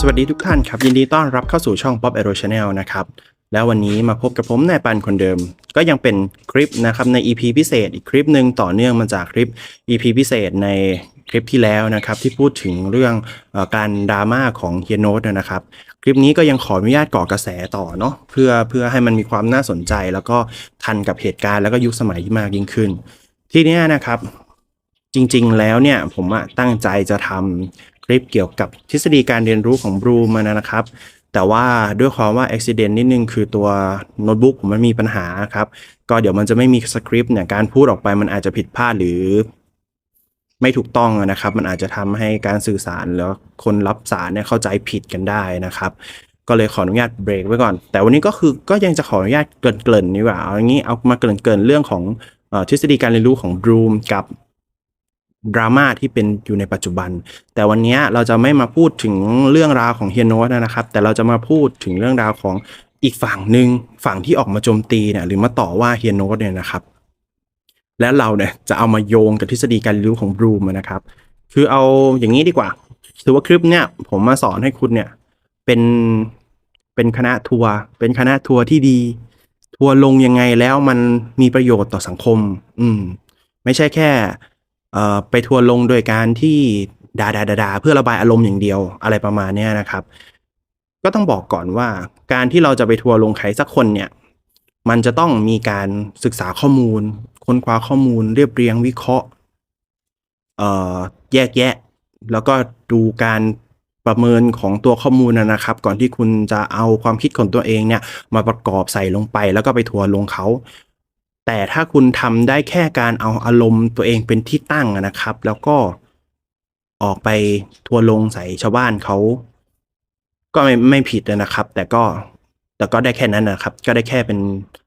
สวัสดีทุกท่านครับ ยินดีต้อนรับเข้าสู่ช่อง Pop Aero Channel นะครับ แล้ววันนี้มาพบกับผมนายปันคนเดิม ก็ยังเป็นคลิปนะครับใน EP พิเศษ อีกคลิปหนึ่งต่อเนื่องมาจากคลิป EP พิเศษในคลิปที่แล้วนะครับ ที่พูดถึงเรื่องอการดราม่าของเฮียโนตนะครับ คลิปนี้ก็ยังขออนุญาตก่อกระแสต่อเนาะเพื่อเพื่อให้มันมีความน่าสนใจ แล้วก็ทันกับเหตุการณ์แล้วก็ยุคสมัยที่มากยิ่งขึ้น ทีเนี้นะครับจริงๆแล้วเนี่ยผมอะตั้งใจจะทำ ลิปเกี่ยวกับทฤษฎีการเรียนรู้ของบรูมานะครับ แต่ว่าด้วยความว่าอุบิเหตุนิดนึงคือตัวโน้ตบุ๊กมันมีปัญหาครับ ก็เดี๋ยวมันจะไม่มีสคริปต์เนี่ยการพูดออกไปมันอาจจะผิดพลาดหรือ ไม่ถูกต้องนะครับ มันอาจจะทำให้การสื่อสารแล้วคนรับสารเนี่ยเข้าใจผิดกันได้นะครับก็เลยขออนุญาตเบรกไว้ก่อน แต่วันนี้ก็คือก็ยังจะขออนุญาตเกริ่นๆดีกว่าเอาอย่างนี้เอามาเกริ่นๆเรื่องของทฤษฎีการเรียนรู้ของบรูมกับ ดราม่าที่เป็นอยู่ในปัจจุบัน แต่วันนี้เราจะไม่มาพูดถึงเรื่องราวของเฮียโนตนะครับ แต่เราจะมาพูดถึงเรื่องราวของอีกฝั่งหนึ่งฝั่งที่ออกมาโจมตีเนี่ยหรือมาต่อว่าเฮียโนตเนี่ยนะครับ และเราเนี่ยจะเอามาโยงกับทฤษฎีการรู้ของบรูมนะครับ คือเอาอย่างนี้ดีกว่าถือว่าคลิปเนี่ยผมมาสอนให้คุณเนี่ยเป็นเป็นคณะทัวร์เป็นคณะทัวร์ที่ดี ทัวร์ลงยังไงแล้วมันมีประโยชน์ต่อสังคม อืม ไม่ใช่แค่ ไปทัวร์ลงโดยการที่ด่าด่าดาเพื่อระบายอารมณ์อย่างเดียวอะไรประมาณนี้นะครับ ก็ต้องบอกก่อนว่า การที่เราจะไปทัวร์ลงใครสักคนเนี่ย มันจะต้องมีการศึกษาข้อมูล ค้นคว้าข้อมูล เรียบเรียงวิเคราะห์แยกแยะ แล้วก็ดูการประเมินของตัวข้อมูลนะนะครับ ก่อนที่คุณจะเอาความคิดของตัวเองเนี่ย มาประกอบใส่ลงไป แล้วก็ไปทัวร์ลงเขา แต่ถ้าคุณทำได้แค่การเอาอารมณ์ตัวเองเป็นที่ตั้งนะครับ แล้วก็ออกไปทัวร์ลงใส่ชาวบ้านเขาก็ไม่ไม่ผิดนะครับ แต่ก็แต่ก็ได้แค่นั้นนะครับ ก็ได้แค่เป็น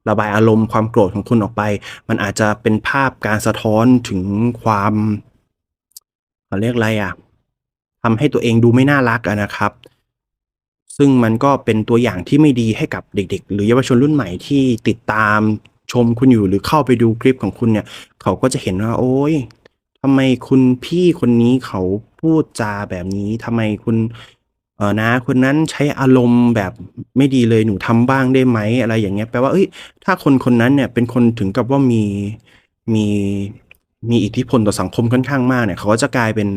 ระบายอารมณ์ความโกรธของคุณออกไป มันอาจจะเป็นภาพการสะท้อนถึงความเขาเรียกอะไรอะทำให้ตัวเองดูไม่น่ารักะนะครับ ซึ่งมันก็เป็นตัวอย่างที่ไม่ดีให้กับเด็ก ๆ หรือเยาวชนรุ่นใหม่ที่ติดตาม ชมคุณอยู่หรือเข้าไปดูคลิปของคุณเนี่ย เขาก็จะเห็นว่า โอ๊ยทำไมคุณพี่คนนี้เขาพูดจาแบบนี้ทำไมคุณเออนะ คนนั้นใช้อารมณ์แบบไม่ดีเลยหนูทำบ้างได้ไหมอะไรอย่างเงี้ยแปลว่าเอ้ยถ้าคนคนนั้นเนี่ยเป็นคนถึงกับว่ามีมีมีอิทธิพลต่อสังคมค่อนข้างมากเนี่ย เขาก็จะกลายเป็น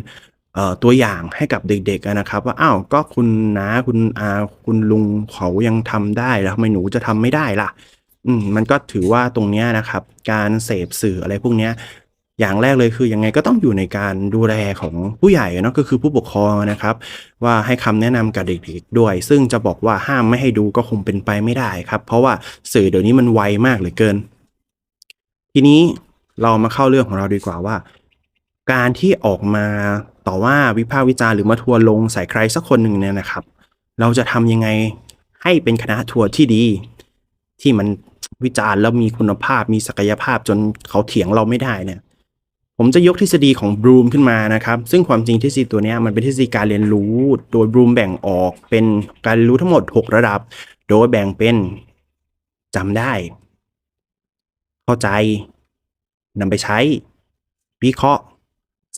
เอ่อตัวอย่างให้กับเด็กๆนะครับ ว่าอ้าวก็คุณน้าคุณอาคุณลุงเขายังทำได้แล้วทำไมหนูจะทำไม่ได้ล่ะ อืมมันก็ถือว่าตรงเนี้ยนะครับ การเสพสื่ออะไรพวกเนี้ยอย่างแรกเลยคือยังไงก็ต้องอยู่ในการดูแลของผู้ใหญ่เนาะก็คือผู้ปกครองนะครับ ว่าให้คำแนะนำกับเด็กๆด้วย ซึ่งจะบอกว่าห้ามไม่ให้ดูก็คงเป็นไปไม่ได้ครับ เพราะว่าสื่อเดี๋ยวนี้มันไวมากเหลือเกิน ทีนี้เรามาเข้าเรื่องของเราดีกว่าว่า การที่ออกมาต่อว่าวิพากษ์วิจารณ์หรือมาทัวร์ลงใส่ใครสักคนหนึ่งเนี่ยนะครับ เราจะทำยังไงให้เป็นคณะทัวร์ที่ดี ที่มัน วิจารณ์แล้วมีคุณภาพมีศักยภาพจนเขาเถียงเราไม่ได้เนี่ย ผมจะยกทฤษฎีของบรูมขึ้นมานะครับ ซึ่งความจริงทฤษฎีตัวนี้มันเป็นทฤษฎีการเรียนรู้ โดยบรูมแบ่งออกเป็นการเรียนรู้ทั้งหมด 6 ระดับ โดยแบ่งเป็นจำได้ เข้าใจนำไปใช้ วิเคราะห์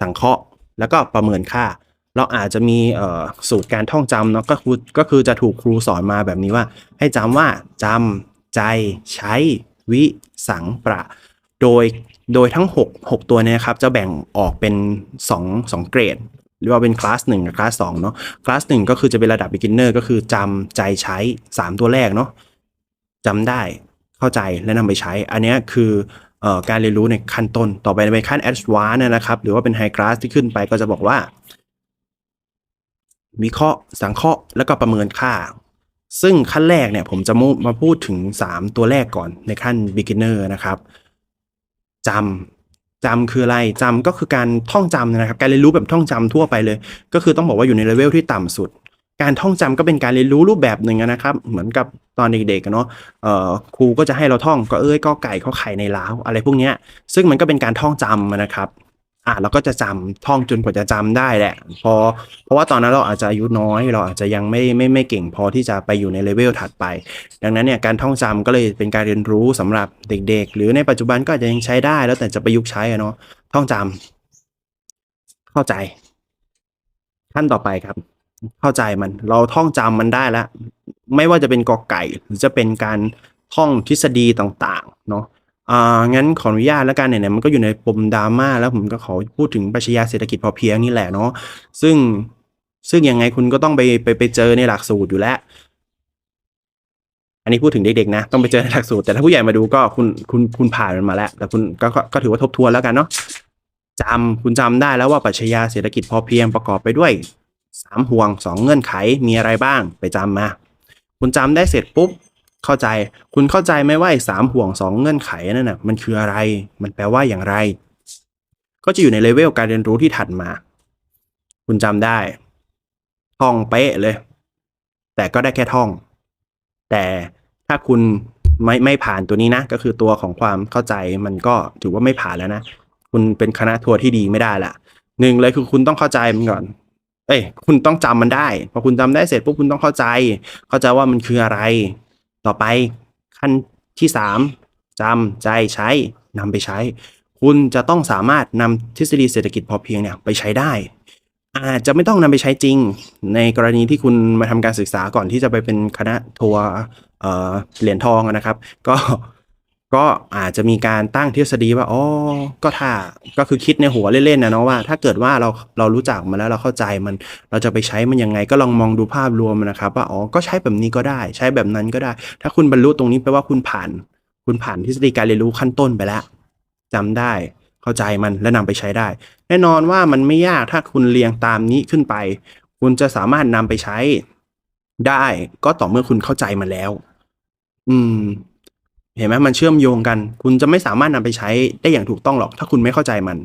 สังเคราะห์ แล้วก็ประเมินค่า เราอาจจะมีสูตรการท่องจำเนาะก็คือก็คือจะถูกครูสอนมาแบบนี้ว่า ให้จำว่าจำ ใจ ใช้ วิ สังประ โดยโดยทั้ง 6 6 ตัวเนี้ครับจะแบ่งออกเป็น 2 2 เกรดหรือว่าเป็นคลาส1กับคลาส2เนาะคลาส1ก็คือจะเป็นระดับ beginner ก็คือจำใจใช้ 3 ตัวแรกเนาะจำได้เข้าใจและนำไปใช้ อันนี้คือการเรียนรู้ในขั้นต้น ต่อไปในขั้น advanced เนยนะครับ หรือว่าเป็น high class ที่ขึ้นไปก็จะบอกว่าวิเคราะห์สังเคราะห์แล้วก็ประเมินค่า ซึ่งขั้นแรกเนี่ยผมจะมุมาพูดถึง 3 ตัวแรกก่อนในขั้น beginner นะครับจำจำคืออะไรจำก็คือการท่องจำนะครับ การเรียนรู้แบบท่องจำทั่วไปเลย ก็คือต้องบอกว่าอยู่ในเลเวลที่ต่ำสุด การท่องจำก็เป็นการเรียนรู้รูปแบบหนึ่งนะครับ เหมือนกับตอนเด็กๆเนาะครูก็จะให้เราท่องก็เอ้ยก็ไก่ข้อไข่ในล้าวอะไรพวกเนี้ยซึ่งมันก็เป็นการท่องจำนะครับ อะเราก็จะจำท่องจนกว่าจะจำได้แหละพอเพราะว่าตอนนั้นเราอาจจะอายุน้อย เราอาจจะยังไม่ไม่ไม่เก่งพอที่จะไปอยู่ในเลเวลถัดไป ดังนั้นเนี่ยการท่องจำก็เลยเป็นการเรียนรู้สำหรับเด็ก ๆ หรือในปัจจุบันก็อาจจะยังใช้ได้ แล้วแต่จะประยุกต์ใช้เนาะท่องจำเข้าใจ ขั้นต่อไปครับ เข้าใจมัน เราท่องจำมันได้แล้วไม่ว่าจะเป็นกอไก่หรือจะเป็นการท่องทฤษฎีต่างๆ เนาะ อ่างั้นขออนุญาตแล้วกันเนี่ยมันก็อยู่ในปมดราม่าแล้วผมก็ขอพูดถึงปรัชญาเศรษฐกิจพอเพียงนี่แหละเนาะซึ่งซึ่งยังไงคุณก็ต้องไปไปไปเจอในหลักสูตรอยู่แล้ว อันนี้พูดถึงเด็กๆนะ ต้องไปเจอในหลักสูตร แต่ถ้าผู้ใหญ่มาดูก็คุณคุณคุณผ่านมันมาแล้ว แต่คุณก็ก็ก็ถือว่าทบทวนแล้วกันเนาะจำคุณจำได้แล้วว่าปรัชญาเศรษฐกิจพอเพียงประกอบไปด้วยสามห่วงสองเงื่อนไขมีอะไรบ้างไปจำมา คุณจำได้เสร็จปุ๊บ เข้าใจ คุณเข้าใจไหมว่าไอ้สามห่วงสองเงื่อนไขนั่นน่ะมันคืออะไร มันแปลว่าอย่างไร ก็จะอยู่ในเลเวลการเรียนรู้ที่ถัดมา คุณจำได้ ท่องเป๊ะเลย แต่ก็ได้แค่ท่อง แต่ถ้าคุณไม่ไม่ผ่านตัวนี้นะ ก็คือตัวของความเข้าใจมันก็ถือว่าไม่ผ่านแล้วนะ คุณเป็นคณะทัวร์ที่ดีไม่ได้ละหนึ่งเลยคือคุณต้องเข้าใจมันก่อนเอ้ยคุณต้องจำมันได้ พอคุณจำได้เสร็จปุ๊บคุณต้องเข้าใจ เข้าใจว่ามันคืออะไร ต่อไปขั้นที่สามจำใจใช้นำไปใช้ คุณจะต้องสามารถนำทฤษฎีเศรษฐกิจพอเพียงเนี่ยไปใช้ได้ อาจจะไม่ต้องนำไปใช้จริง ในกรณีที่คุณมาทำการศึกษาก่อนที่จะไปเป็นคณะทัวร์เหรียญทองนะครับ ก็ ก็อาจจะมีการตั้งทฤษฎีว่าอ๋อก็ถ้าก็คือคิดในหัวเล่นๆนะเนาะว่า ถ้าเกิดว่าเราเรารู้จักมันแล้วเราเข้าใจมัน เราจะไปใช้มันยังไงก็ลองมองดูภาพรวมนะครับ ว่าอ๋อก็ใช้แบบนี้ก็ได้ ใช้แบบนั้นก็ได้ ถ้าคุณบรรลุตรงนี้แปลว่าคุณผ่าน คุณผ่านทฤษฎีการเรียนรู้ขั้นต้นไปแล้วจำได้เข้าใจมันและนำไปใช้ได้ แน่นอนว่ามันไม่ยากถ้าคุณเรียงตามนี้ขึ้นไป คุณจะสามารถนำไปใช้ได้ ก็ต่อเมื่อคุณเข้าใจมันแล้ว อืม เห็นไหมมันเชื่อมโยงกัน คุณจะไม่สามารถนำไปใช้ได้อย่างถูกต้องหรอก ถ้าคุณไม่เข้าใจมัน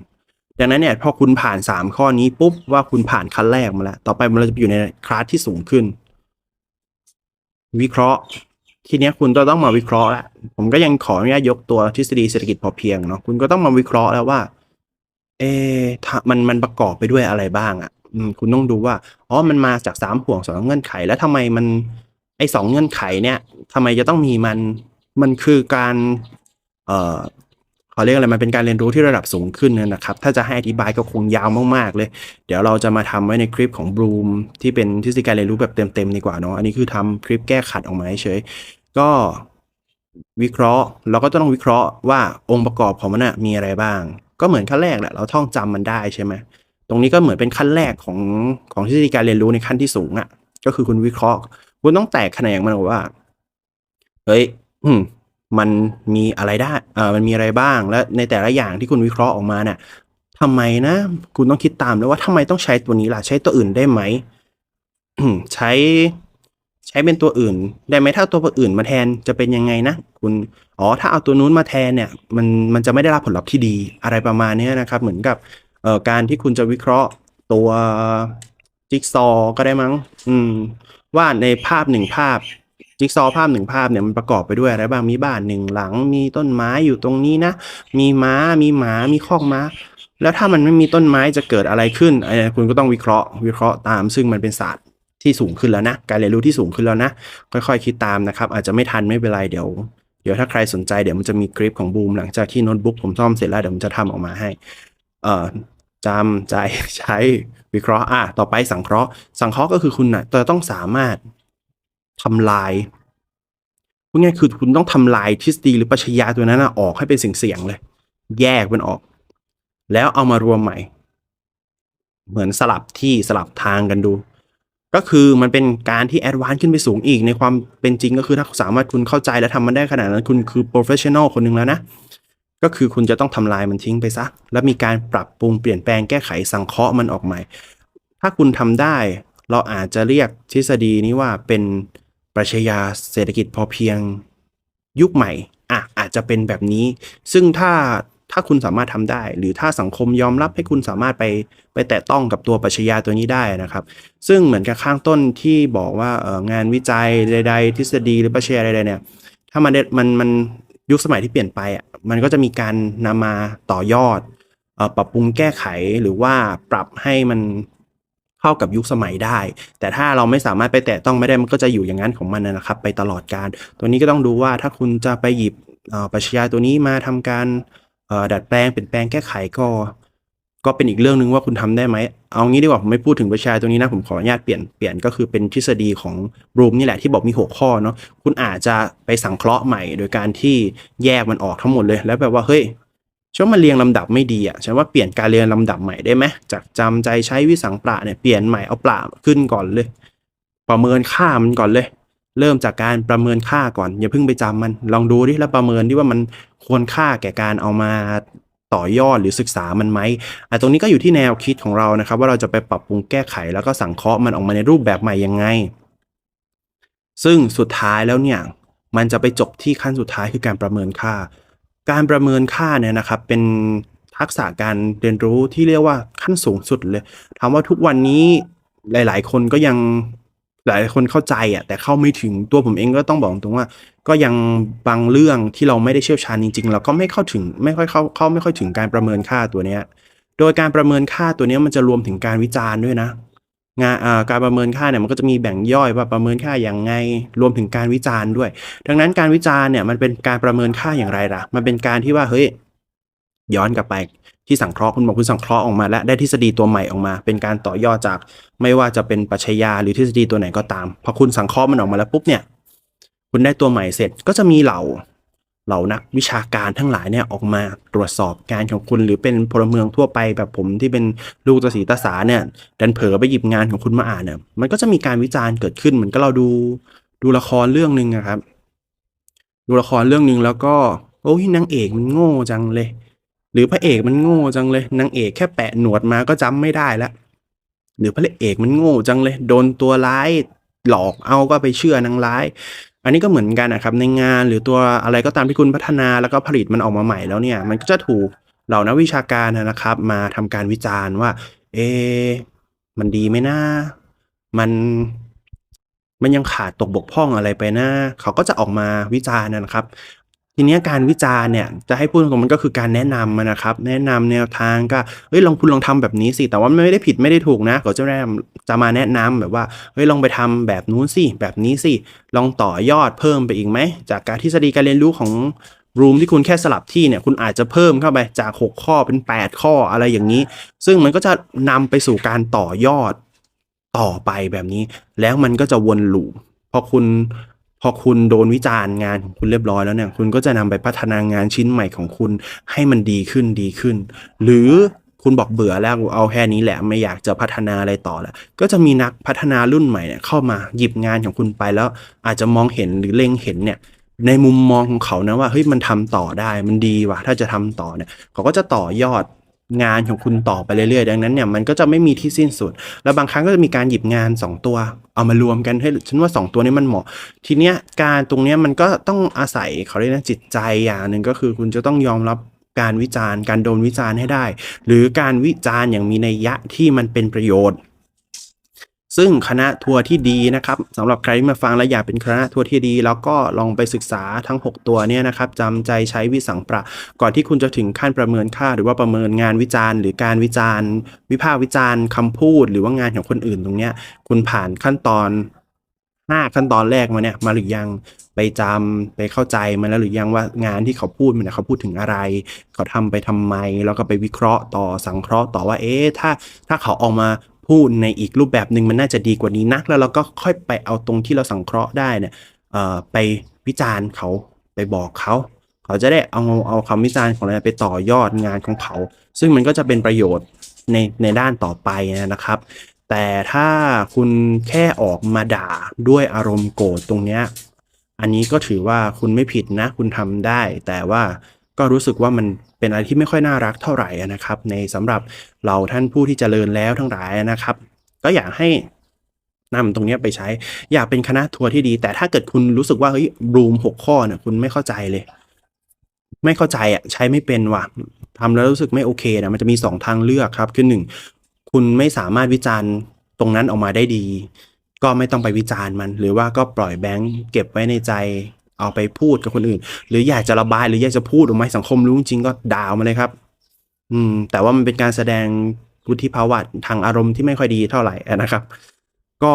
ดังนั้นเนี่ยพอคุณผ่านสามข้อนี้ปุ๊บว่าคุณผ่านขั้นแรกมาแล้ว ต่อไปมันจะอยู่ในคลาสที่สูงขึ้น วิเคราะห์ ทีเนี้ยคุณจะต้องมาวิเคราะห์แล้วผมก็ยังขออนุญาตยกตัวทฤษฎีเศรษฐกิจพอเพียงเนาะคุณก็ต้องมาวิเคราะห์แล้วว่า เอะมันมันประกอบไปด้วยอะไรบ้างอะ่ะคุณต้องดูว่าอ๋อมันมาจากสามห่วงสองเงื่อนไข แล้วทำไมมันไอ้สองเงื่อนไขเนี่ยทำไมจะต้องมีมัน มันคือการเอ่อเขาเรียกอะไรมันเป็นการเรียนรู้ที่ระดับสูงขึ้นนะครับ ถ้าจะให้อธิบายก็คงยาวมากๆเลย เดี๋ยวเราจะมาทำไว้ในคลิปของบลูมที่เป็นทฤษฎีการเรียนรู้แบบเต็มๆดีกว่าเนาะอันนี้คือทำคลิปแก้ขัดออกมาเฉยก็วิเคราะห์เราก็ต้องวิเคราะห์ว่าองค์ประกอบของมันนะมีอะไรบ้าง ก็เหมือนขั้นแรกแหละเราท่องจำมันได้ใช่ไหมตรงนี้ก็เหมือนเป็นขั้นแรกของของทฤษฎีการเรียนรู้ในขั้นที่สูงอะ่ะก็คือคุณวิเคราะห์ คุณต้องแตกแขนงมันว่าเฮ้ย อืมมันมีอะไรได้เอ่อมันมีอะไรบ้าง และในแต่ละอย่างที่คุณวิเคราะห์ออกมาเนี่ยทำไมนะ คุณต้องคิดตามด้วยว่าทำไมต้องใช้ตัวนี้ล่ะ ใช้ตัวอื่นได้ไหมใช้ใช้เป็นตัวอื่น ได้ไหมถ้าตัวอื่นมาแทนจะเป็นยังไงนะคุณอ๋อถ้าเอาตัวนู้นมาแทนเนี่ย มันมันจะไม่ได้รับผลลัพธ์ที่ดีอะไรประมาณนี้นะครับ เหมือนกับเอ่อการที่คุณจะวิเคราะห์ตัวจิ๊กซอว์ก็ได้มั้ง อืม ว่าในภาพหนึ่งภาพ จิ๊กซอว์ภาพหนึ่งภาพเนี่ยมันประกอบไปด้วยอะไรบ้างมีบ้านหนึ่งหลัง มีต้นไม้อยู่ตรงนี้นะ มีม้ามีหมามีคอกม้า แล้วถ้ามันไม่มีต้นไม้จะเกิดอะไรขึ้นไอ้คุณก็ต้องวิเคราะห์ วิเคราะห์ตาม ซึ่งมันเป็นศาสตร์ที่สูงขึ้นแล้วนะ การเรียนรู้ที่สูงขึ้นแล้วนะ ค่อย ๆ คิดตามนะครับ อาจจะไม่ทันไม่เป็นไรเดี๋ยว เดี๋ยวถ้าใครสนใจเดี๋ยวมันจะมีคลิปของบูมหลังจากที่โน้ตบุ๊กผมซ่อมเสร็จแล้วเดี๋ยวผมจะทำออกมาให้ เอ่อจำใจใช้วิเคราะห์อะต่อไปสังเคราะห์ สังเคราะห์ก็คือคุณน่ะจะต้องสามารถ ทำลายพูดง่ายคือคุณต้องทำลายทฤษฎีหรือปรัชญาตัวนั้นออกให้เป็นเสียงๆเลย แยกมันออก แล้วเอามารวมใหม่ เหมือนสลับที่สลับทางกันดู ก็คือมันเป็นการที่แอดวานซ์ขึ้นไปสูงอีก ในความเป็นจริงก็คือถ้าสามารถคุณเข้าใจและทำมันได้ขนาดนั้นคุณคือโปรเฟชชั่นอลคนหนึ่งแล้วนะก็คือคุณจะต้องทำลายมันทิ้งไปซะ แล้วมีการปรับปรุงเปลี่ยนแปลงแก้ไขสังเคราะห์มันออกใหม่ ถ้าคุณทำได้ เราอาจจะเรียกทฤษฎีนี้ว่าเป็น ปรัชญาเศรษฐกิจพอเพียงยุคใหม่อะอาจจะเป็นแบบนี้ ซึ่งถ้าถ้าคุณสามารถทำได้ หรือถ้าสังคมยอมรับให้คุณสามารถไปไปแตะต้องกับตัวปรัชญาตัวนี้ได้นะครับ ซึ่งเหมือนกับข้างต้นที่บอกว่าเอองานวิจัยใด ๆ ทฤษฎีหรือปรัชญาใดๆเนี่ย ถ้ามันมันมันยุคสมัยที่เปลี่ยนไปอะมันก็จะมีการนำมาต่อยอดปรับปรุงแก้ไขหรือว่าปรับให้มัน เข้ากับยุคสมัยได้ แต่ถ้าเราไม่สามารถไปแตะต้องไม่ได้มันก็จะอยู่อย่างนั้นของมันนะครับ ไปตลอดการ ตัวนี้ก็ต้องดูว่าถ้าคุณจะไปหยิบปรัชญาตัวนี้มาทำการดัดแปลงเปลี่ยนแปลงแก้ไขก็ก็เป็นอีกเรื่องหนึ่งว่าคุณทำได้ไหม เอางี้ดีกว่า ผมไม่พูดถึงประชาตรงนี้นะ ผมขออนุญาตเปลี่ยนเปลี่ยนก็คือเป็นทฤษฎีของบรูมนี่แหละที่บอกมี 6 ข้อเนาะคุณอาจจะไปสังเคราะห์ใหม่ โดยการที่แยกมันออกทั้งหมดเลย แล้วแบบว่าเฮ้ย ฉันว่ามันเรียงลำดับไม่ดีอะฉันว่าเปลี่ยนการเรียงลำดับใหม่ได้ไหมจากจำใจใช้วิสังประเนี่ยเปลี่ยนใหม่เอาปลาขึ้นก่อนเลย ประเมินค่ามันก่อนเลย เริ่มจากการประเมินค่าก่อน อย่าเพิ่งไปจำมัน ลองดูดิแล้วประเมินดิว่ามันควรค่าแก่การเอามาต่อยอดหรือศึกษามันไหมอะตรงนี้ก็อยู่ที่แนวคิดของเรานะครับ ว่าเราจะไปปรับปรุงแก้ไขแล้วก็สังเคราะห์มันออกมาในรูปแบบใหม่ยังไง ซึ่งสุดท้ายแล้วเนี่ยมันจะไปจบที่ขั้นสุดท้ายคือการประเมินค่า การประเมินค่าเนี่ยนะครับเป็นทักษะการเรียนรู้ที่เรียกว่าขั้นสูงสุดเลยถามว่าทุกวันนี้หลาย ๆ คนก็ยังหลายคนเข้าใจอะแต่เข้าไม่ถึงตัวผมเองก็ต้องบอกตรงว่า ก็ยังบางเรื่องที่เราไม่ได้เชี่ยวชาญจริงๆเราก็ไม่เข้าถึงไม่ค่อยเข้าเข้าไม่ค่อยถึงการประเมินค่าตัวเนี้ย โดยการประเมินค่าตัวเนี้ยมันจะรวมถึงการวิจารณ์ด้วยนะ งานการประเมินค่าเนี่ยมันก็จะมีแบ่งย่อยว่าประเมินค่าอย่างไง รวมถึงการวิจารณ์ด้วย ดังนั้นการวิจารณ์เนี่ยมันเป็นการประเมินค่าอย่างไรล่ะ มันเป็นการที่ว่าเฮ้ยย้อนกลับไปที่สังเคราะห์คุณบอกคุณสังเคราะห์ออกมา และได้ทฤษฎีตัวใหม่ออกมา เป็นการต่อยอดจากไม่ว่าจะเป็นปรัชญาหรือทฤษฎีตัวไหนก็ตามพอคุณสังเคราะห์มันออกมาแล้วปุ๊บเนี่ย คุณได้ตัวใหม่เสร็จก็จะมีเหล่า เหล่านักวิชาการทั้งหลายเนี่ยออกมาตรวจสอบงานของคุณ หรือเป็นพลเมืองทั่วไปแบบผมที่เป็นลูกตาสีตาสาเนี่ยดันเผลอไปหยิบงานของคุณมาอ่านเนี่ยมันก็จะมีการวิจารณ์เกิดขึ้นเหมือนก็เราดูดูละครเรื่องหนึ่งอะครับ ดูละครเรื่องหนึ่งแล้วก็โอ้ยนางเอกมันโง่จังเลย หรือพระเอกมันโง่จังเลยนางเอกแค่แปะหนวดมาก็จำไม่ได้แล้วหรือพระเอกมันโง่จังเลย โดนตัวร้ายหลอกเอาก็ไปเชื่อนางร้าย อันนี้ก็เหมือนกันนะครับในงานหรือตัวอะไรก็ตามที่คุณพัฒนาแล้วก็ผลิตมันออกมาใหม่แล้วเนี่ย มันก็จะถูกเหล่านักวิชาการนะครับ มาทำการวิจารณ์ว่า เอ มันดีไหมนะมันมันยังขาดตกบกพร่องอะไรไปนะเขาก็จะออกมาวิจารณ์นะครับ ทีนี้การวิจารณ์เนี่ยจะให้พูดตรงมันก็คือการแนะนำนะครับ แนะนำแนวทางก็เฮ้ยลองคุณลองทำแบบนี้สิแต่ว่าไม่ได้ผิดไม่ได้ถูกนะเขาจะแนะนำจะมาแนะนำแบบว่าเฮ้ยลองไปทำแบบนู้นสิแบบนี้สิลองต่อยอดเพิ่มไปอีกไหมจากการทฤษฎีการเรียนรู้ของรูมที่คุณแค่สลับที่เนี่ยคุณอาจจะเพิ่มเข้าไปจาก 6 ข้อเป็น 8 ข้ออะไรอย่างนี้ ซึ่งมันก็จะนำไปสู่การต่อยอดต่อไปแบบนี้ แล้วมันก็จะวนลูปพอคุณ พอคุณโดนวิจารณ์งานของคุณเรียบร้อยแล้วเนี่ย คุณก็จะนำไปพัฒนางานชิ้นใหม่ของคุณให้มันดีขึ้นดีขึ้น หรือคุณบอกเบื่อแล้วเอาแค่นี้แหละไม่อยากจะพัฒนาอะไรต่อแล้วก็จะมีนักพัฒนารุ่นใหม่เนี่ยเข้ามาหยิบงานของคุณไปแล้ว อาจจะมองเห็นหรือเล็งเห็นเนี่ยในมุมมองของเขานะว่าเฮ้ยมันทำต่อได้มันดีว่ะถ้าจะทำต่อเนี่ยเขาก็จะต่อยอด งานของคุณต่อไปเรื่อยๆ ดังนั้นเนี่ยมันก็จะไม่มีที่สิ้นสุด แล้วบางครั้งก็จะมีการหยิบงาน 2 ตัว เอามารวมกันให้ฉันว่า 2 ตัวนี้มันเหมาะ ทีเนี้ยการตรงเนี้ยมันก็ต้องอาศัยเขาเรียกนะจิตใจอย่างหนึ่งก็คือคุณจะต้องยอมรับการวิจารณ์ การโดนวิจารณ์ให้ได้ หรือการวิจารณ์อย่างมีนัยยะที่มันเป็นประโยชน์ ซึ่งคณะทัวร์ที่ดีนะครับสำหรับใครที่มาฟังแล้วอยากเป็นคณะทัวร์ที่ดี แล้วก็ลองไปศึกษาทั้ง 6 ตัวเนี่ยนะครับจำใจใช้วิสังประ ก่อนที่คุณจะถึงขั้นประเมินค่า หรือว่าประเมินงานวิจารณ์ หรือการวิจารณ์ วิพากษ์วิจารณ์คำพูด หรือว่างานของคนอื่นตรงเนี้ยคุณผ่านขั้นตอน5ขั้นตอนแรกมาเนี่ยมาหรือยังไปจำไปเข้าใจมันแล้วหรือยังว่างานที่เขาพูดมันเนี่ยเขาพูดถึงอะไร เขาทำไปทำไม แล้วก็ไปวิเคราะห์ต่อสังเคราะห์ต่อว่าเอ๊ะถ้าถ้าเขาออกมา พูดในอีกรูปแบบหนึ่งมันน่าจะดีกว่านี้นัก แล้วเราก็ค่อยไปเอาตรงที่เราสังเคราะห์ได้เนี่ยไปวิจารณ์เขาไปบอกเขาเขาจะได้เอาเอาคำวิจารณ์ของเราไปต่อยอดงานของเขา ซึ่งมันก็จะเป็นประโยชน์ในในด้านต่อไปนะครับ แต่ถ้าคุณแค่ออกมาด่าด้วยอารมณ์โกรธตรงเนี้ยอันนี้ก็ถือว่าคุณไม่ผิดนะ คุณทำได้ แต่ว่า ก็รู้สึกว่ามันเป็นอะไรที่ไม่ค่อยน่ารักเท่าไหร่นะครับ ในสำหรับเราท่านผู้ที่เจริญแล้วทั้งหลายนะครับ ก็อยากให้นำตรงนี้ไปใช้ อยากเป็นคณะทัวร์ที่ดี แต่ถ้าเกิดคุณรู้สึกว่าเฮ้ยรูมหกข้อเนี่ยคุณไม่เข้าใจเลย ไม่เข้าใจอะใช้ไม่เป็นว่ะทำแล้วรู้สึกไม่โอเคนะมันจะมีสองทางเลือกครับคือหนึ่งคุณไม่สามารถวิจารณ์ตรงนั้นออกมาได้ดี ก็ไม่ต้องไปวิจารณ์มัน หรือว่าก็ปล่อยแบงค์เก็บไว้ในใจ เอาไปพูดกับคนอื่น หรืออยากจะระบายหรืออยากจะพูดออกมาสังคมรู้จริงก็ด่ามาเลยครับ อืม แต่ว่ามันเป็นการแสดงวุฒิภาวะทางอารมณ์ที่ไม่ค่อยดีเท่าไหร่นะครับ ก็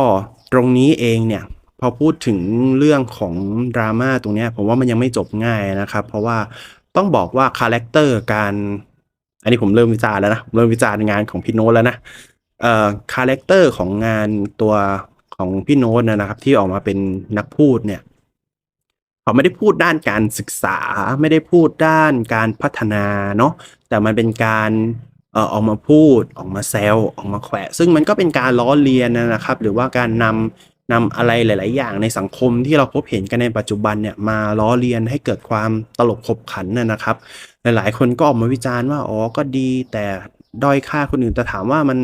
ตรงนี้เองเนี่ย พอพูดถึงเรื่องของดราม่าตรงเนี้ยผมว่ามันยังไม่จบง่ายนะครับ เพราะว่าต้องบอกว่าคาแรคเตอร์การ อันนี้ผมเริ่มวิจารณ์แล้วนะเริ่มวิจารณ์งานของพี่โน้ตแล้วนะเอ่อคาแรคเตอร์ของงานตัวของพี่โน้ตนะครับ ที่ออกมาเป็นนักพูดเนี่ย เขาไม่ได้พูดด้านการศึกษา ไม่ได้พูดด้านการพัฒนาเนาะแต่มันเป็นการเออออกมาพูดออกมาแซวออกมาแขวะซึ่งมันก็เป็นการล้อเลียนนะครับ หรือว่าการนำนำอะไรหลาย ๆ อย่างในสังคมที่เราพบเห็นกันในปัจจุบันเนี่ยมาล้อเลียนให้เกิดความตลกขบขันนะนะครับ หลาย ๆ คนก็ออกมาวิจารณ์ว่าอ๋อก็ดีแต่ด้อยค่าคนอื่นแต่ถามว่ามัน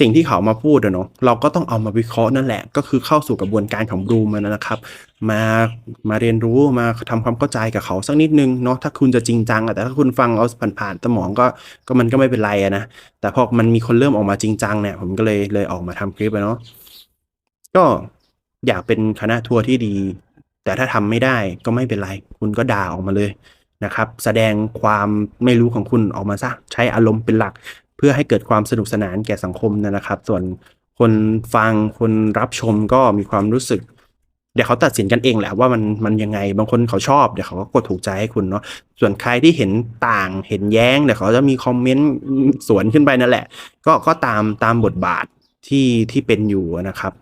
สิ่งที่เขามาพูดเนาะเราก็ต้องเอามาวิเคราะห์นั่นแหละ ก็คือเข้าสู่กระบวนการของบลูมนนะครับ มามาเรียนรู้มาทำความเข้าใจกับเขาสักนิดนึงเนาะถ้าคุณจะจริงจังอะแต่ถ้าคุณฟังเอาผ่านๆสมองก็ก็มันก็ไม่เป็นไรอะนะแต่พอมันมีคนเริ่มออกมาจริงจังเนี่ยผมก็เลยเลยออกมาทำคลิปอะเนาะก็อยากเป็นคณะทัวร์ที่ดี แต่ถ้าทำไม่ได้ก็ไม่เป็นไร คุณก็ด่าออกมาเลยนะครับ แสดงความไม่รู้ของคุณออกมาซะใช้อารมณ์เป็นหลัก พื่อให้เกิดความสนุกสนานแก่สังคมนะครับ ส่วนคนฟังคนรับชมก็มีความรู้สึก เดี๋ยวเขาตัดสินกันเองแหละว่ามันมันยังไงบางคนเขาชอบเดี๋ยวเขาก็กดถูกใจให้คุณเนาะส่วนใครที่เห็นต่างเห็นแย้งเดี๋ยวเขาจะมีคอมเมนต์สวนขึ้นไปนั่นแหละ ก็ก็ตามตามบทบาทที่ที่เป็นอยู่นะครับ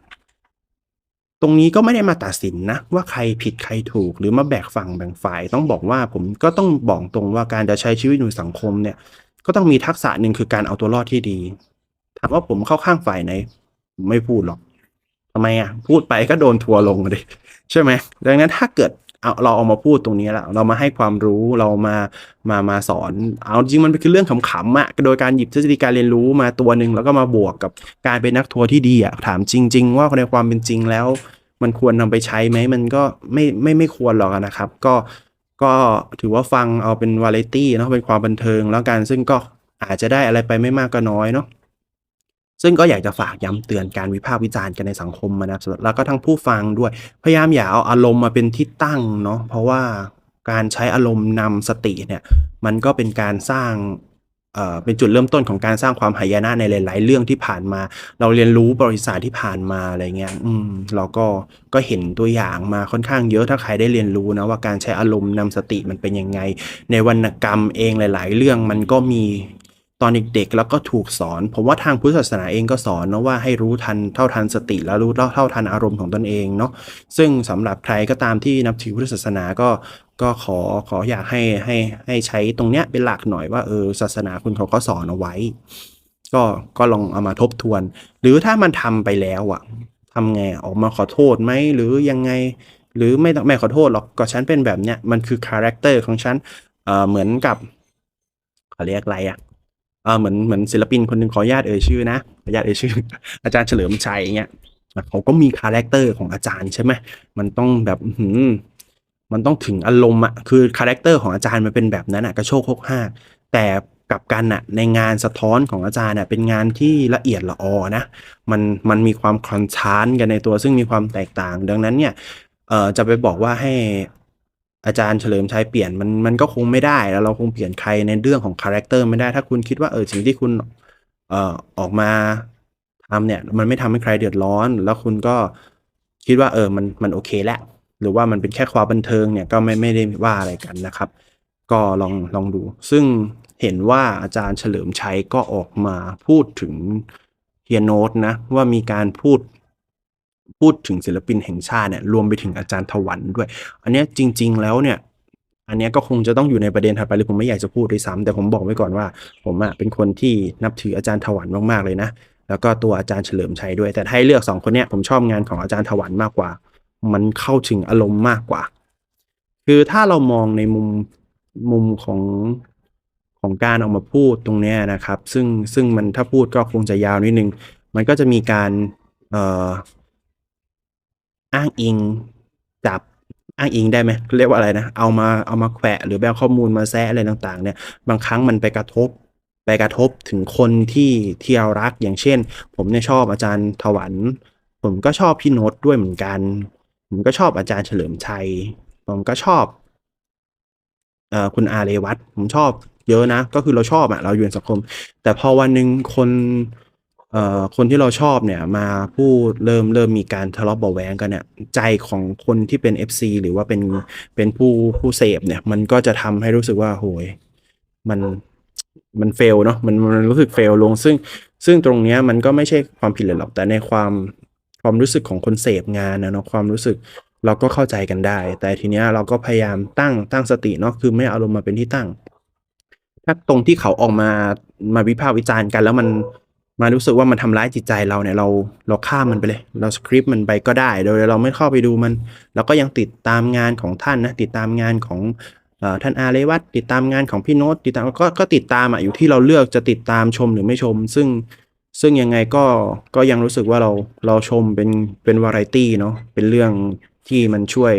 ตรงนี้ก็ไม่ได้มาตัดสินนะว่าใครผิดใครถูกหรือมาแบกฝั่งแบ่งฝ่าย ต้องบอกว่าผมก็ต้องบอกตรงว่าการจะใช้ชีวิตในสังคมเนี่ย ก็ต้องมีทักษะหนึ่งคือการเอาตัวรอดที่ดี ถามว่าผมเข้าข้างฝ่ายไหนไม่พูดหรอกทำไมอะ พูดไปก็โดนทัวลงเลยใช่ไหมดังนั้นถ้าเกิดเอาเราเอามาพูดตรงนี้แหละเรามาให้ความรู้เรามามามาสอน เอาจริงมันคือเรื่องขำๆอะโดยการหยิบทฤษฎีการเรียนรู้มาตัวหนึ่งแล้วก็มาบวกกับการเป็นนักทัวร์ที่ดีอะถามจริง ๆ ว่าในความเป็นจริงแล้ว มันควรนำไปใช้ไหมมันก็ไม่ไม่ไม่ควรหรอกนะครับ ก็ ก็ถือว่าฟังเอาเป็นวาไรตี้เนาะเป็นความบันเทิงแล้วกันซึ่งก็อาจจะได้อะไรไปไม่มากก็น้อยเนาะซึ่งก็อยากจะฝากย้ำเตือนการวิพากษ์วิจารณ์กันในสังคมมานะแล้วก็ทั้งผู้ฟังด้วย พยายามอย่าเอาอารมณ์มาเป็นที่ตั้งเนาะเพราะว่าการใช้อารมณ์นำสติเนี่ย มันก็เป็นการสร้าง เอ่อเป็นจุดเริ่มต้นของการสร้างความหายนะในหลาย ๆ เรื่องที่ผ่านมา เราเรียนรู้ประวัติศาสตร์ที่ผ่านมาอะไรเงี้ยอืมเราก็ก็เห็นตัวอย่างมาค่อนข้างเยอะถ้าใครได้เรียนรู้นะว่าการใช้อารมณ์นำสติมันเป็นยังไง ในวรรณกรรมเองหลาย ๆ เรื่องมันก็มี ตอนเด็กๆแล้วก็ถูกสอน ผมว่าทางพุทธศาสนาเองก็สอนนะว่าให้รู้ทันเท่าทันสติ แล้วรู้เท่าทันอารมณ์ของตนเองเนาะซึ่งสำหรับใครก็ตามที่นับถือพุทธศาสนาก็ก็ขอขออยากให้ให้ให้ใช้ตรงเนี้ยเป็นหลักหน่อยว่าเออศาสนาคุณเขาก็สอนเอาไว้ ก็ก็ลองเอามาทบทวน หรือถ้ามันทำไปแล้วอะทำไงออกมาขอโทษไหมหรือยังไง หรือไม่ต้องไม่ขอโทษหรอกก็ฉันเป็นแบบเนี้ยมันคือคาแรคเตอร์ของฉันเอ่อเหมือนกับเขาเรียกอะไรอะ เออเหมือนเหมือนศิลปินคนหนึ่งขออนุญาตเอ่ยชื่อนะขออนุญาตเอ่ยชื่อ อาจารย์เฉลิมชัยเงี้ยเขาก็มีคาแรคเตอร์ของอาจารย์ใช่ไหมมันต้องแบบอื้อหือมันต้องถึงอารมณ์อะคือคาแรคเตอร์ของอาจารย์มันเป็นแบบนั้นอะกระโชกโคกห้ากแต่กับกันอะในงานสะท้อนของอาจารย์อะเป็นงานที่ละเอียดละออนะมันมันมีความคอนทราสต์กันในตัวซึ่งมีความแตกต่าง ดังนั้นเนี่ยเอ่อจะไปบอกว่าให้ อาจารย์เฉลิมชัยเปลี่ยนมันมันก็คงไม่ได้แล้วเราคงเปลี่ยนใครในเรื่องของคาแรคเตอร์ไม่ได้ถ้าคุณคิดว่าเออสิ่งที่คุณเอ่อออกมาทำเนี่ยมันไม่ทำให้ใครเดือดร้อน แล้วคุณก็คิดว่าเออมันมันโอเคแหล้วหรือว่ามันเป็นแค่ความบันเทิงเนี่ยก็ไม่ไม่ได้ว่าอะไรกันนะครับ ก็ลองลองดู ซึ่งเห็นว่าอาจารย์เฉลิมชัยก็ออกมาพูดถึงเฮียโนตนะว่ามีการพูด พูดถึงศิลปินแห่งชาติเนี่ยรวมไปถึงอาจารย์ถวันด้วย อันเนี้ยจริง ๆ แล้วเนี่ย อันเนี้ยก็คงจะต้องอยู่ในประเด็นถัดไปหรือผมไม่อยากจะพูดด้วยซ้ำแต่ผมบอกไว้ก่อนว่า ผมอะเป็นคนที่นับถืออาจารย์ถวันมากๆเลยนะแล้วก็ตัวอาจารย์เฉลิมชัยด้วย แต่ให้เลือกสองคนเนี้ยผมชอบงานของอาจารย์ถวันมากกว่า มันเข้าถึงอารมณ์มากกว่า คือถ้าเรามองในมุมมุมของของการออกมาพูดตรงเนี้ยนะครับ ซึ่งซึ่งมันถ้าพูดก็คงจะยาวนิดนึง มันก็จะมีการเอ่อ อ้างอิงจับอ้างอิงได้ไหมเรียกว่าอะไรนะ เอามาเอามาแขวะหรือไปเอาข้อมูลมาแซะอะไรต่างๆ เนี่ย บางครั้งมันไปกระทบ ไปกระทบถึงคนที่ที่เรารักอย่างเช่น ผมเนี่ยชอบอาจารย์ถวันผมก็ชอบพี่โน้ตด้วยเหมือนกัน ผมก็ชอบอาจารย์เฉลิมชัย ผมก็ชอบเอ่อคุณอาเรวัตผมชอบเยอะนะ ก็คือเราชอบอะเราอยู่ในสังคม แต่พอวันหนึ่งคน เอ่อคนที่เราชอบเนี่ยมาพูดเริ่มเริ่มมีการทะเลาะเบาะแว้งกันเนี่ยใจของคนที่เป็น FC หรือว่าเป็นเป็นผู้ผู้เสพเนี่ยมันก็จะทำให้รู้สึกว่าโหยมันมันเฟลเนาะมันมันรู้สึกเฟลลง ซึ่งซึ่งตรงเนี้ยมันก็ไม่ใช่ความผิดเลยหรอกแต่ในความความรู้สึกของคนเสพงานนะเนาะความรู้สึกเราก็เข้าใจกันได้ แต่ทีเนี้ยเราก็พยายามตั้งตั้งสติเนาะคือไม่เอาอารมณ์มาเป็นที่ตั้ง ถ้าตรงที่เขาออกมามาวิพากษ์วิจารณ์กัน แล้วมัน มารู้สึกว่ามันทำร้ายจิตใจเราเนี่ยเราเราข้ามมันไปเลย เราสคริปต์มันไปก็ได้ โดยเราไม่เข้าไปดูมัน เราก็ยังติดตามงานของท่านนะติดตามงานของท่านอาเรวัตติดตามงานของพี่โน้ตติดตามก็ก็ติดตามอะอยู่ที่เราเลือกจะติดตามชมหรือไม่ชม ซึ่งซึ่งยังไงก็ก็ยังรู้สึกว่าเราเราชมเป็นเป็นวาไรตี้เนาะเป็นเรื่องที่มันช่วย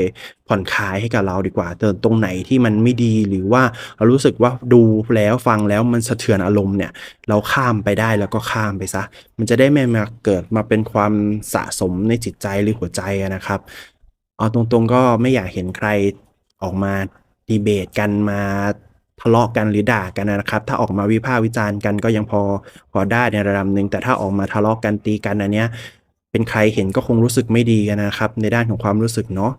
ผ่อนคลายให้กับเราดีกว่าแต่ตรงไหนที่มันไม่ดีหรือว่าเรารู้สึกว่าดูแล้วฟังแล้วมันสะเทือนอารมณ์เนี่ย เราข้ามไปได้แล้วก็ข้ามไปซะ มันจะได้ไม่มาเกิดมาเป็นความสะสมในจิตใจหรือหัวใจนะครับ เอาตรงๆก็ไม่อยากเห็นใครออกมาดีเบตกันมาทะเลาะกันหรือด่ากันนะครับ ถ้าออกมาวิพากษ์วิจารณ์กันก็ยังพอพอได้ในระดับหนึ่งแต่ถ้าออกมาทะเลาะกันตีกันอันเนี้ย เป็นใครเห็นก็คงรู้สึกไม่ดีกันนะครับ ในด้านของความรู้สึกเนาะ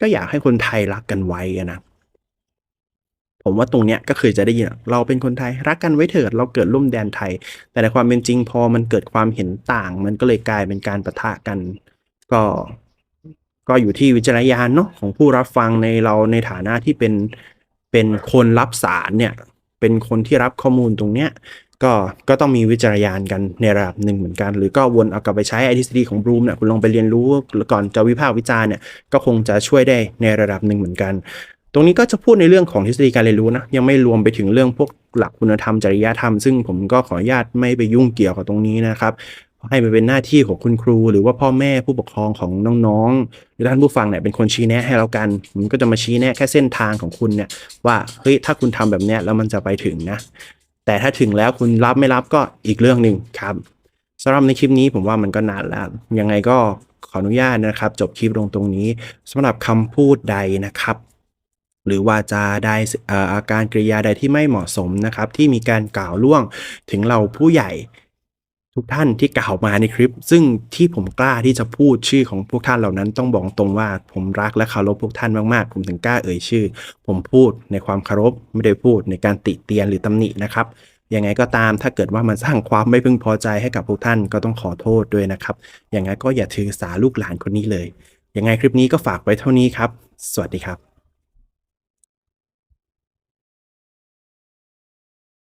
ก็อยากให้คนไทยรักกันไว้นะผมว่าตรงเนี้ยก็คือจะได้ยินเราเป็นคนไทยรักกันไว้เถิดเราเกิดร่วมแดนไทย แต่ในความเป็นจริงพอมันเกิดความเห็นต่าง มันก็เลยกลายเป็นการปะทะกัน ก็ก็อยู่ที่วิจารณญาณเนาะของผู้รับฟังในเราในฐานะที่เป็นเป็นคนรับสารเนี่ย เป็นคนที่รับข้อมูลตรงเนี้ย ก็ก็ต้องมีวิจารณญาณกันในระดับหนึ่งเหมือนกัน หรือก็วนเอากลับไปใช้ไอทฤษฎีของบรูมเนี่ยคุณลองไปเรียนรู้ก่อนจะวิพากษ์วิจารณ์เนี่ยก็คงจะช่วยได้ในระดับหนึ่งเหมือนกัน ตรงนี้ก็จะพูดในเรื่องของทฤษฎีการเรียนรู้นะยังไม่รวมไปถึงเรื่องพวกหลักคุณธรรมจริยธรรม ซึ่งผมก็ขออนุญาตไม่ไปยุ่งเกี่ยวกับตรงนี้นะครับให้มันเป็นหน้าที่ของคุณครู หรือว่าพ่อแม่ผู้ปกครองของน้องๆ หรือท่านผู้ฟังเนี่ยเป็นคนชี้แนะให้เรากันผมก็จะมาชี้แนะแค่เส้นทางของคุณเนี่ยว่าเฮ้ยถ้าคุณทำแบบเนี้ยแล้วมันจะไปถึงนะ แต่ถ้าถึงแล้วคุณรับไม่รับก็อีกเรื่องหนึ่งครับสำหรับในคลิปนี้ผมว่ามันก็นานแล้ว ยังไงก็ขออนุญาตนะครับ จบคลิปลงตรงนี้สำหรับคำพูดใดนะครับ หรือวาจาใดเอ่ออาการกริยาใดที่ไม่เหมาะสมนะครับ ที่มีการกล่าวล่วงถึงเราผู้ใหญ่ ทุกท่านที่กล่าวมาในคลิป ซึ่งที่ผมกล้าที่จะพูดชื่อของพวกท่านเหล่านั้น ต้องบอกตรงว่าผมรักและเคารพพวกท่านมากๆ ผมถึงกล้าเอ่ยชื่อ ผมพูดในความเคารพไม่ได้พูดในการติเตียนหรือตำหนินะครับยังไงก็ตามถ้าเกิดว่ามันสร้างความไม่พึงพอใจให้กับพวกท่านก็ต้องขอโทษด้วยนะครับยังไงก็อย่าถือสาลูกหลานคนนี้เลยยังไงคลิปนี้ก็ฝากไว้เท่านี้ครับ สวัสดีครับ